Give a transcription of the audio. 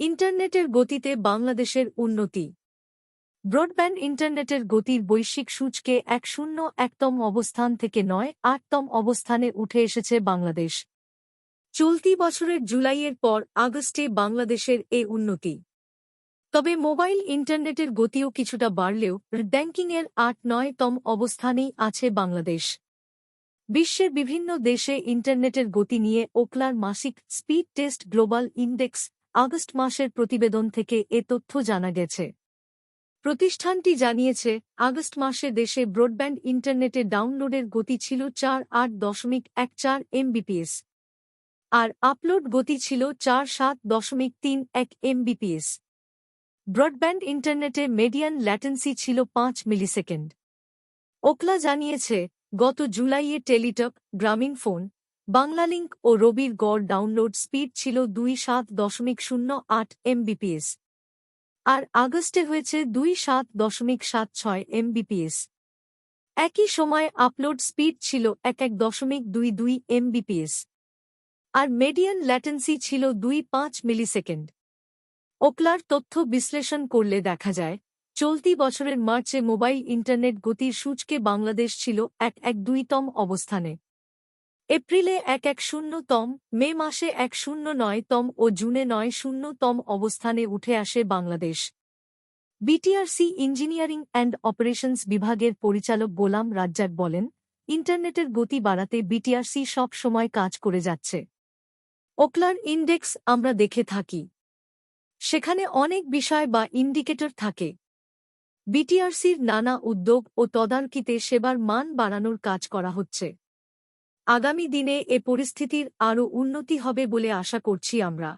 ইন্টারনেটের গতিতে বাংলাদেশের উন্নতি। ব্রডব্যান্ড ইন্টারনেটের গতির বৈশ্বিক সূচকে এক শূন্য একতম অবস্থান থেকে নয় আটতম অবস্থানে উঠে এসেছে বাংলাদেশ। চলতি বছরের জুলাইয়ের পর আগস্টে বাংলাদেশের এ উন্নতি। তবে মোবাইল ইন্টারনেটের গতিও কিছুটা বাড়লেও ব্যাংকিংয়ের আট নয়তম অবস্থানেই আছে বাংলাদেশ। বিশ্বের বিভিন্ন দেশে ইন্টারনেটের গতি নিয়ে ওকলার মাসিক speed test global index August মাসের প্রতিবেদন থেকে এ তথ্য জানা গেছে। প্রতিষ্ঠানটি জানিয়েছে, আগস্ট মাসে দেশে ব্রডব্যান্ড ইন্টারনেটে ডাউনলোডের গতি ছিল চার আট দশমিক এক চার এমবিপিএস আর আপলোড গতি ছিল চার সাত দশমিক তিন এক এমবিপিএস ব্রডব্যান্ড ইন্টারনেটে মেডিয়ান ল্যাটেন্সি ছিল পাঁচ মিলিসেকেন্ড। ওকলা জানিয়েছে, গত জুলাইয়ে টেলিটক, গ্রামীণ ফোন বাংলালিংক ও রবির গড় ডাউনলোড স্পিড ছিল দুই সাত দশমিক শূন্য আট এমবিপিএস আর আগস্টে হয়েছে দুই সাত দশমিক সাত ছয় এমবিপিএস একই সময় আপলোড স্পিড ছিল এক এক দশমিক দুই দুই এমবিপিএস আর মেডিয়ান ল্যাটেন্সি ছিল দুই পাঁচ মিলিসেকেন্ড ওকলার তথ্য বিশ্লেষণ করলে দেখা যায়, চলতি বছরের মার্চে মোবাইল ইন্টারনেট গতির সূচকে বাংলাদেশ ছিল এক এক দুইতম অবস্থানে। এপ্রিলে এক এক শূন্যতম, মে মাসে এক শূন্য নয়তম ও জুনে নয় শূন্যতম অবস্থানে উঠে আসে Bangladesh. BTRC engineering and operations বিভাগের পরিচালক গোলাম রাজ্জাক বলেন, ইন্টারনেটের গতি বাড়াতে বিটিআরসি সব সময় কাজ করে যাচ্ছে। ওকলার ইন্ডেক্স আমরা দেখে থাকি। সেখানে অনেক বিষয় বা ইন্ডিকেটর থাকে। বিটিআরসির নানা উদ্যোগ ও তদারকিতে সেবার মান বাড়ানোর কাজ করা হচ্ছে। আগামী দিনে এ পরিস্থিতির আরও উন্নতি হবে বলে আশা করছি আমরা।